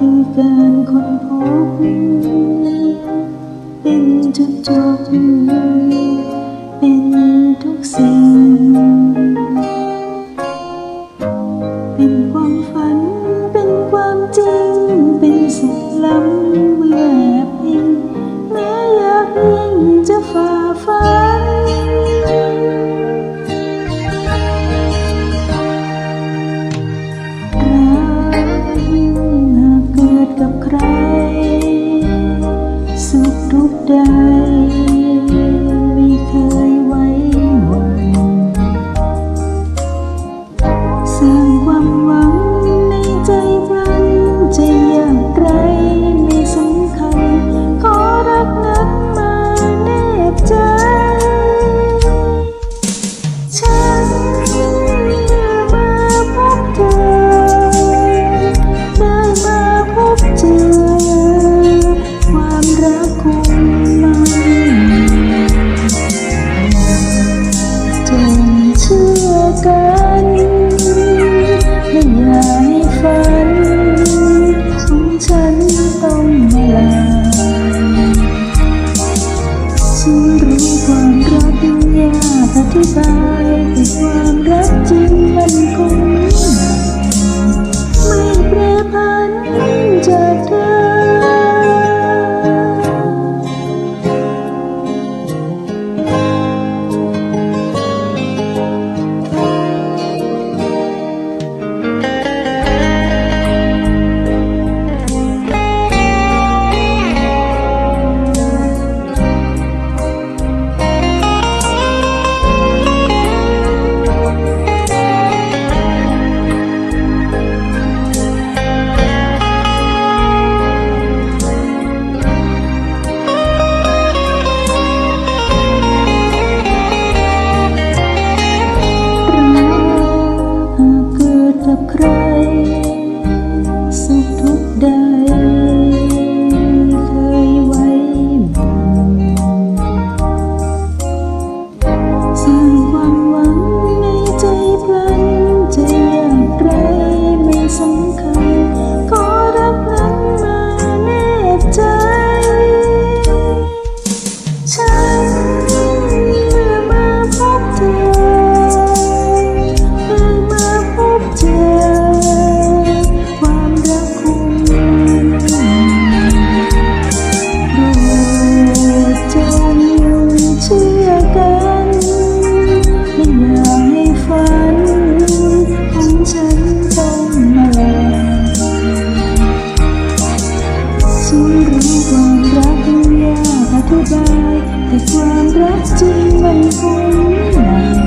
คือการคนพบเป็นจุดจบเป็นทุกสิ่ง เป็นความฝัน เป็นความจริง เป็นสุขล้ำเมื่อพิงแม้อยากยิ่งจะฝ่าฟัน ทุกใดา ใคร สุขทุกข์ใดเคยไว้หวังสร้างความหวังในใจพลันใจอยากไรไม่สำคัญ รู้ความรักยากอธิบายแต่ความรักจริงมันคงไม่